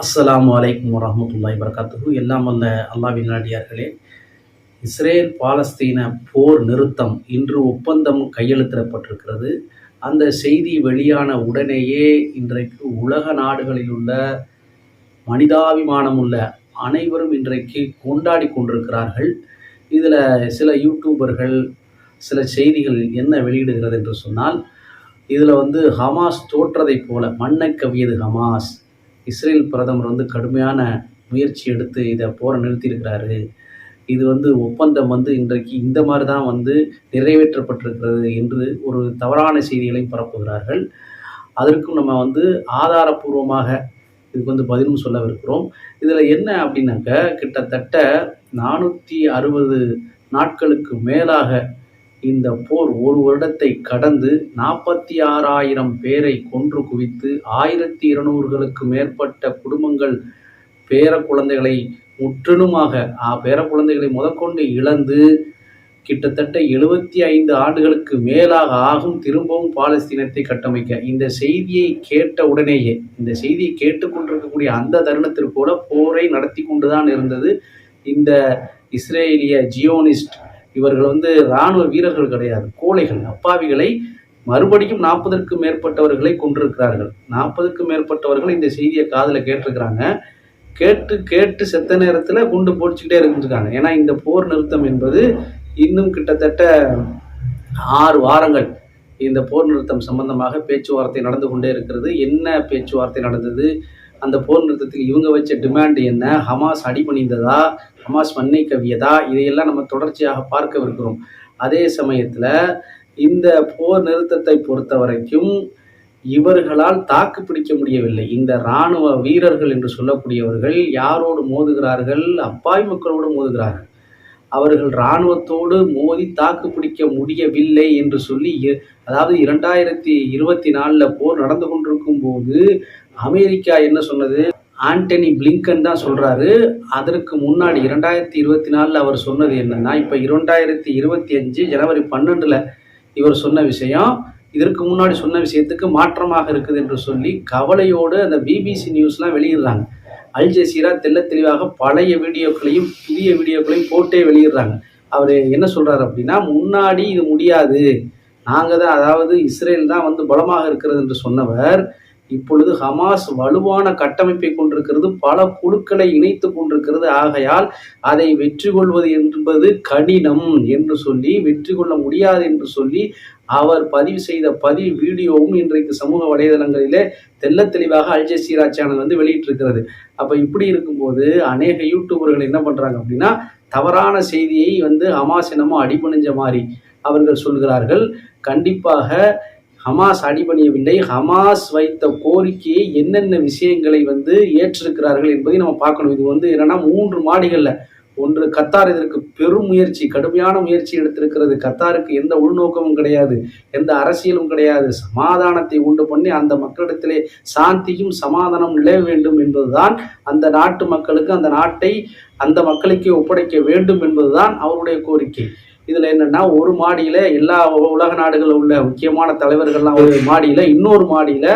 அஸ்லாம் வலைக்கம் வரமத்துல்லாய் வரகாத்துஹு எல்லாம் வந்த அல்லாவின் நாடியார்களே இஸ்ரேல் பாலஸ்தீன போர் நிறுத்தம் இன்று ஒப்பந்தம் கையெழுத்திடப்பட்டிருக்கிறது. அந்த செய்தி வெளியான உடனேயே இன்றைக்கு உலக நாடுகளில் உள்ள மனிதாபிமானம் உள்ள அனைவரும் இன்றைக்கு கொண்டாடி கொண்டிருக்கிறார்கள். இதில் சில யூடியூபர்கள் சில செய்திகள் என்ன வெளியிடுகிறது என்று சொன்னால் இதில் வந்து ஹமாஸ் தோற்றதைப் போல மண்ணை கவியது ஹமாஸ். இஸ்ரேல் பிரதமர் வந்து கடுமையான முயற்சி எடுத்து இதை போரை நிறுத்தியிருக்கிறாரு. இது வந்து ஒப்பந்தம் வந்து இன்றைக்கு இந்த மாதிரி தான் வந்து நிறைவேற்றப்பட்டிருக்கிறது என்று ஒரு தவறான செய்திகளை பரப்புகிறார்கள். அதற்கும் நம்ம வந்து ஆதாரபூர்வமாக இதுக்கு வந்து பதிலும் சொல்லவிருக்கிறோம். இதில் என்ன அப்படின்னாக்க கிட்டத்தட்ட நானூற்றி அறுபது நாட்களுக்கு மேலாக இந்த போர் ஒரு வருடத்தை கடந்து நாற்பத்தி ஆறாயிரம் பேரை கொன்று குவித்து ஆயிரத்தி இருநூறுகளுக்கு மேற்பட்ட குடும்பங்கள் பேர குழந்தைகளை முற்றிலுமாக ஆ, பேர குழந்தைகளை முதற்கொண்டு இழந்து கிட்டத்தட்ட எழுபத்தி ஐந்து ஆண்டுகளுக்கு மேலாக ஆகும் திரும்பவும் பாலஸ்தீனத்தை கட்டமைக்க. இந்த செய்தியை கேட்ட உடனேயே இந்த செய்தியை கேட்டுக்கொண்டிருக்கக்கூடிய அந்த தருணத்திற்கு கூட போரை நடத்தி கொண்டுதான் இருந்தது இந்த இஸ்ரேலிய ஜியோனிஸ்ட் இவர்கள் வந்து இராணுவ வீரர்கள் கிடையாது. கோழைகள் அப்பாவிகளை மறுபடியும் நாற்பதற்கு மேற்பட்டவர்களை கொண்டிருக்கிறார்கள் நாற்பதுக்கும் மேற்பட்டவர்கள் இந்த செய்தியை காதில் கேட்டிருக்கிறாங்க. கேட்டு கேட்டு செத்த நேரத்தில் குண்டு போடிச்சுக்கிட்டே இருந்துருக்காங்க. ஏன்னா இந்த போர் நிறுத்தம் என்பது இன்னும் கிட்டத்தட்ட ஆறு வாரங்கள் இந்த போர் நிறுத்தம் சம்பந்தமாக பேச்சுவார்த்தை நடந்து கொண்டே இருக்கிறது. என்ன பேச்சுவார்த்தை நடந்தது? அந்த போர் நிறுத்தத்துக்கு இவங்க வச்ச டிமாண்ட் என்ன? ஹமாஸ் அடிபணிந்ததா ஹமாஸ் மண்ணை கவியதா? இதையெல்லாம் நம்ம தொடர்ச்சியாக பார்க்கவிருக்கிறோம் அதே சமயத்தில் இந்த போர் நிறுத்தத்தை பொறுத்த வரைக்கும் இவர்களால் தாக்கு பிடிக்க முடியவில்லை. இந்த இராணுவ வீரர்கள் என்று சொல்லக்கூடியவர்கள் யாரோடு மோதுகிறார்கள்? அப்பாவி மக்களோடு மோதுகிறார்கள். அவர்கள் இராணுவத்தோடு மோதி தாக்கு பிடிக்க முடியவில்லை என்று சொல்லி இ- அதாவது இரண்டாயிரத்தி இருபத்தி நாலில் போர் நடந்து கொண்டிருக்கும் போது அமெரிக்கா என்ன சொன்னது? ஆண்டனி பிளிங்கன் தான் சொல்கிறாரு அதற்கு முன்னாடி இரண்டாயிரத்தி இருபத்தி நாலில் அவர் சொன்னது என்னன்னா இப்போ இரண்டாயிரத்தி இருபத்தி அஞ்சு ஜனவரி பன்னெண்டில் இவர் சொன்ன விஷயம் இதற்கு முன்னாடி சொன்ன விஷயத்துக்கு மாற்றமாக இருக்குது என்று சொல்லி கவலையோடு அந்த பிபிசி நியூஸ்லாம் வெளியிடுறாங்க. அல் ஜசீரா தெல்ல தெளிவாக பழைய வீடியோக்களையும் புதிய வீடியோக்களையும் போட்டே வெளியிடுறாங்க. அவர் என்ன சொல்கிறார் அப்படின்னா முன்னாடி இது முடியாது. நாங்கள் தான் அதாவது இஸ்ரேல் தான் வந்து பலமாக இருக்கிறது என்று சொன்னவர் இப்பொழுது ஹமாஸ் வலுவான கட்டமைப்பை கொண்டிருக்கிறது பல குழுக்களை இணைத்து கொண்டிருக்கிறது. ஆகையால் அதை வெற்றி கொள்வது என்பது கடினம் என்று சொல்லி வெற்றி கொள்ள முடியாது என்று சொல்லி அவர் பதிவு செய்த பதிவு வீடியோவும் இன்றைக்கு சமூக வலைதளங்களிலே தெல்ல தெளிவாக அல் ஜசீரா சேனல் வந்து வெளியிட்டிருக்கிறது. அப்போ இப்படி இருக்கும்போது அநேக யூடியூபர்கள் என்ன பண்ணுறாங்க அப்படின்னா தவறான செய்தியை வந்து ஹமாஸ் என்னமோ அடிபணிஞ்ச மாதிரி அவர்கள் சொல்கிறார்கள். கண்டிப்பாக ஹமாஸ் அடிபணியவில்லை. ஹமாஸ் வைத்த கோரிக்கையை என்னென்ன விஷயங்களை வந்து ஏற்றிருக்கிறார்கள் என்பதை நம்ம பார்க்கணும். இது வந்து என்னன்னா மூன்று மாடிகளில். ஒன்று கத்தார் இதற்கு பெரும் முயற்சி கடுமையான முயற்சி எடுத்திருக்கிறது. கத்தாருக்கு எந்த உள்நோக்கமும் கிடையாது எந்த அரசியலும் கிடையாது. சமாதானத்தை உண்டு பண்ணி அந்த மக்களிடத்திலே சாந்தியும் சமாதானம் நிலவ வேண்டும் என்பதுதான் அந்த நாட்டு மக்களுக்கு அந்த நாட்டை அந்த மக்களுக்கே ஒப்படைக்க வேண்டும் என்பதுதான் அவருடைய கோரிக்கை. இதுல என்னன்னா ஒரு மாடியில எல்லா உலக நாடுகளில் உள்ள முக்கியமான தலைவர்கள்லாம் ஒரு மாடியில இன்னொரு மாடியில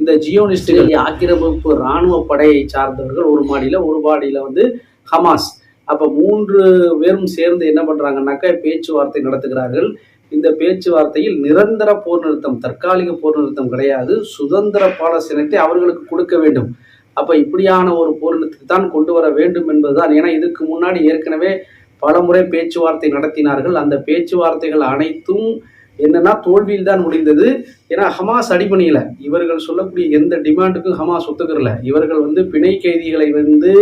இந்த ஜியோனிஸ்டுகள் ஆக்கிரமிப்பு இராணுவ படையை சார்ந்தவர்கள் ஒரு மாடியில ஒரு மாடியில வந்து ஹமாஸ். அப்ப மூன்று பேரும் சேர்ந்து என்ன பண்றாங்கன்னாக்கா பேச்சுவார்த்தை நடத்துகிறார்கள். இந்த பேச்சுவார்த்தையில் நிரந்தர போர் நிறுத்தம் தற்காலிக போர் நிறுத்தம் கிடையாது. சுதந்திர பாலஸ்தீனத்தை அவர்களுக்கு கொடுக்க வேண்டும். அப்ப இப்படியான ஒரு போர் நிறுத்தத்தை தான் கொண்டு வர வேண்டும் என்பதுதான். ஏன்னா இதுக்கு முன்னாடி ஏற்கனவே பலமுறை பேச்சுவார்த்தை நடத்தினார்கள். அந்த பேச்சுவார்த்தைகள் அனைத்தும் என்னன்னா தோல்வியில் தான் முடிந்தது. ஏன்னா ஹமாஸ் அடிபணியில. இவர்கள் சொல்லக்கூடிய எந்த டிமாண்டுக்கும் ஹமாஸ் ஒத்துக்கிறல. இவர்கள் வந்து பிணை கைதிகளை வந்து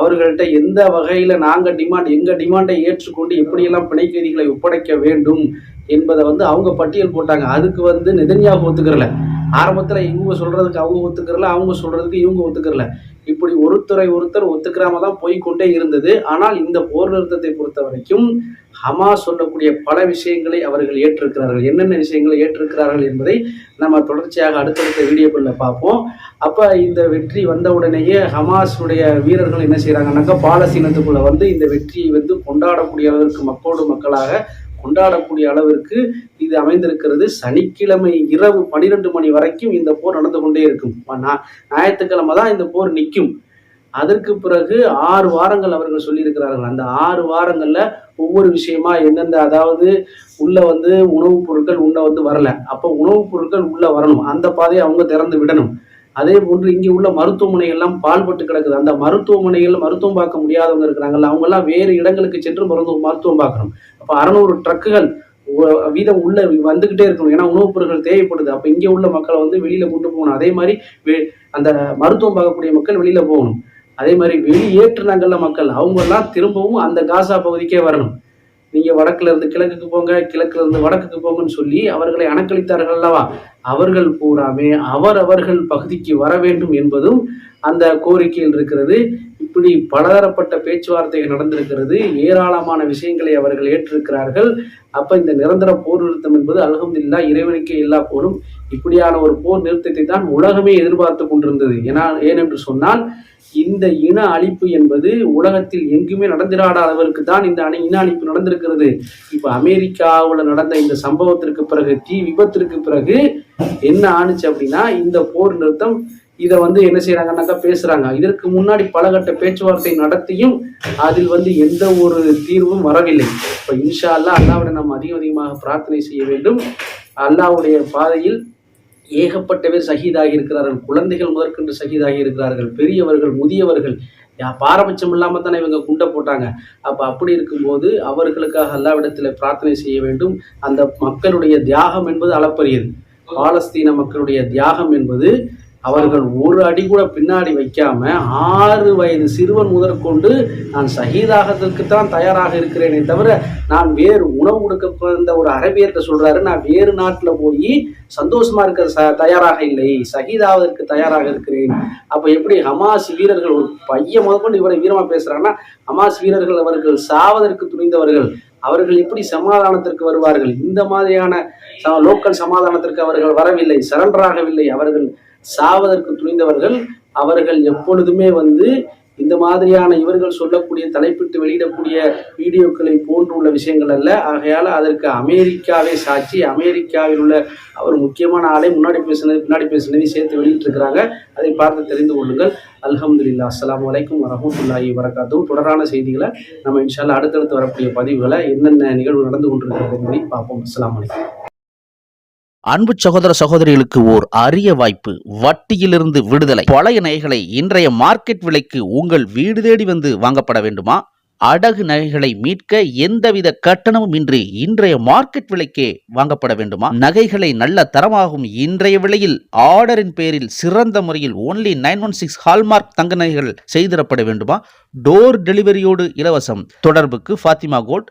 அவர்கள்ட்ட எந்த வகையில் நாங்கள் டிமாண்ட் எங்கள் டிமாண்டை ஏற்றுக்கொண்டு எப்படியெல்லாம் பிணை கைதிகளை ஒப்படைக்க வேண்டும் என்பதை வந்து அவங்க பட்டியல் போட்டாங்க. அதுக்கு வந்து நெதன்யாகு ஒத்துக்கிறல. ஆரம்பத்தில் இவங்க சொல்றதுக்கு அவங்க ஒத்துக்கிறல. அவங்க சொல்றதுக்கு இவங்க ஒத்துக்கிறல. இப்படி ஒருத்தரை ஒருத்தர் ஒத்துக்கிறாம தான் போய்க்கொண்டே இருந்தது. ஆனால் இந்த போர் நிறுத்தத்தை பொறுத்த வரைக்கும் ஹமாஸ் சொல்லக்கூடிய பல விஷயங்களை அவர்கள் ஏற்றிருக்கிறார்கள். என்னென்ன விஷயங்களை ஏற்றிருக்கிறார்கள் என்பதை நம்ம தொடர்ச்சியாக அடுத்தடுத்த வீடியோக்களில் பார்ப்போம். அப்போ இந்த வெற்றி வந்த உடனேயே ஹமாஸுடைய வீரர்கள் என்ன செய்கிறாங்கன்னாக்கா பாலஸ்தீனத்துக்குள்ள வந்து இந்த வெற்றியை வந்து கொண்டாடக்கூடிய அளவிற்கு மக்களோடு மக்களாக கொண்டாடக்கூடிய அளவிற்கு இது அமைந்திருக்கிறது. சனிக்கிழமை இரவு பனிரெண்டு மணி வரைக்கும் இந்த போர் நடந்து கொண்டே இருக்கும். ஞாயிற்றுக்கிழமை தான் இந்த போர் நிற்கும். அதற்கு பிறகு ஆறு வாரங்கள் அவர்கள் சொல்லியிருக்கிறார்கள். அந்த ஆறு வாரங்கள்ல ஒவ்வொரு விஷயமா எந்தெந்த அதாவது உள்ள வந்து உணவுப் பொருட்கள் உள்ள வந்து வரல. அப்போ உணவுப் பொருட்கள் உள்ள வரணும். அந்த பாதையை அவங்க திறந்து விடணும். அதே போன்று இங்கே உள்ள மருத்துவமனை எல்லாம் பால்பட்டு கிடக்குது. அந்த மருத்துவமனைகள் மருத்துவம் பார்க்க முடியாதவங்க இருக்கிறாங்கல்ல அவங்க எல்லாம் வேறு இடங்களுக்கு சென்று மருத்துவம் மருத்துவம் பார்க்கணும். அப்போ அறநூறு ட்ரக்குகள் வீதம் உள்ள வந்துகிட்டே இருக்கணும். ஏன்னா உணவுப் பொருட்கள் தேவைப்படுது. அப்போ இங்கே உள்ள மக்களை வந்து வெளியில கொண்டு போகணும். அதே மாதிரி வெ- அந்த மருத்துவம் பார்க்கக்கூடிய மக்கள் வெளியில போகணும். அதே மாதிரி வெளியேற்றினாங்கல்ல மக்கள் அவங்க எல்லாம் திரும்பவும் அந்த காசா பகுதிக்கே வரணும். நீங்க வடக்குல இருந்து கிழக்குக்கு போங்க கிழக்குல இருந்து வடக்குக்கு போங்கன்னு சொல்லி அவர்களை அணக்களித்தார்கள் அல்லவா? அவர்கள் பூராமே அவரவர்கள் பகுதிக்கு வர வேண்டும் என்பதும் அந்த கோரிக்கையில் இருக்கிறது. இப்படி பலதரப்பட்ட பேச்சுவார்த்தைகள் நடந்திருக்கிறது. ஏராளமான விஷயங்களை அவர்கள் ஏற்றிருக்கிறார்கள். அப்ப இந்த நிரந்தர போர் நிறுத்தம் என்பது அல்ஹம்துலில்லா இறைவனுக்கே எல்லா போரும் இப்படியான ஒரு போர் நிறுத்தத்தை தான் உலகமே எதிர்பார்த்து கொண்டிருந்தது. ஏன்னா ஏனென்று சொன்னால் இந்த இன அழிப்பு என்பது உலகத்தில் எங்குமே நடந்திராத அளவிற்கு தான் இந்த அணி இன அழிப்பு நடந்திருக்கிறது. இப்ப அமெரிக்காவில் நடந்த இந்த சம்பவத்திற்கு பிறகு தீ விபத்திற்கு பிறகு என்ன ஆணுச்சு அப்படின்னா இந்த போர் நிறுத்தம் இதை வந்து என்ன செய்யறாங்கன்னாக்கா பேசுறாங்க. இதற்கு முன்னாடி பலகட்ட பேச்சுவார்த்தை நடத்தியும் அதில் வந்து எந்த ஒரு தீர்வும் வரவில்லை. இப்ப இன்ஷா அல்லாஹ் அல்லாவிட நாம் அதிகம் அதிகமாக பிரார்த்தனை செய்ய வேண்டும். அல்லாவுடைய பாதையில் ஏகப்பட்ட பேர் இருக்கிறார்கள் குழந்தைகள் முதற்கொண்டு சகிதாகி இருக்கிறார்கள் பெரியவர்கள் முதியவர்கள். பாரபட்சம் இல்லாமல் தானே இவங்க குண்டை போட்டாங்க. அப்போ அப்படி இருக்கும்போது அவர்களுக்காக அல்லாவிடத்தில் பிரார்த்தனை செய்ய வேண்டும். அந்த மக்களுடைய தியாகம் என்பது அளப்பரியது. பாலஸ்தீன மக்களுடைய தியாகம் என்பது அவர்கள் ஒரு அடி கூட பின்னாடி வைக்காம ஆறு வயது சிறுவன் முதற்கொண்டு நான் சகிதாகத்திற்கு தான் தயாராக இருக்கிறேனே தவிர நான் வேறு உணவு கொடுக்க பிறந்த ஒரு அரபியர்கிட்ட சொல்றாரு நான் வேறு நாட்டில் போய் சந்தோஷமா இருக்க ச தயாராக இல்லை சகிதாவதற்கு தயாராக இருக்கிறேன். அப்ப எப்படி ஹமாஸ் வீரர்கள் ஒரு பையன் முதற்கொண்டு இவரை வீரமா பேசுறாங்கன்னா ஹமாஸ் வீரர்கள் அவர்கள் சாவதற்கு துணிந்தவர்கள் அவர்கள் எப்படி சமாதானத்திற்கு வருவார்கள்? இந்த மாதிரியான ச- லோக்கல் சமாதானத்திற்கு அவர்கள் வரவில்லை சரண்டராகவில்லை. அவர்கள் சாவதற்கு துணிந்தவர்கள். அவர்கள் எப்பொழுதுமே வந்து இந்த மாதிரியான இவர்கள் சொல்லக்கூடிய தலைப்பிட்டு வெளியிடக்கூடிய வீடியோக்களை போன்றுள்ள விஷயங்கள் அல்ல. ஆகையால் அதற்கு அமெரிக்காவே சாட்சி அமெரிக்காவில் உள்ள அவர் முக்கியமான ஆளை முன்னாடி பேசினது பின்னாடி பேசினதையும் சேர்த்து வெளியிட்டிருக்கிறாங்க. அதை பார்த்து தெரிந்து கொள்ளுங்கள். அல்ஹம்துலில்லாஹ். அஸ்லாம் வலைக்கும் வரமத்துல்லாஹி வரகாத்தும் தொடரான செய்திகளை நம்ம இன்ஷால்லா அடுத்தடுத்து வரக்கூடிய பதிவுகளை என்னென்ன நிகழ்வு நடந்து கொண்டிருக்கிறது என்பதை பார்ப்போம். அஸ்லாம் வலைக்கம் அன்பு சகோதர சகோதரிகளுக்கு ஓர் அரிய வாய்ப்பு வட்டியிலிருந்து விடுதலை. பழைய நகைகளை இன்றைய மார்க்கெட் விலைக்கு உங்கள் வீடு தேடி வந்து வாங்கப்பட வேண்டுமா? அடகு நகைகளை மீட்க எந்தவித கட்டணமும் இன்றி இன்றைய மார்க்கெட் விலைக்கே வாங்கப்பட வேண்டுமா? நகைகளை நல்ல தரமாகும் இன்றைய விலையில் ஆர்டரின் பேரில் சிறந்த முறையில் only nine one six hallmark தங்க நகைகள் செய்திடப்பட வேண்டுமா? டோர் டெலிவரியோடு இலவசம். தொடர்புக்கு Fathima gold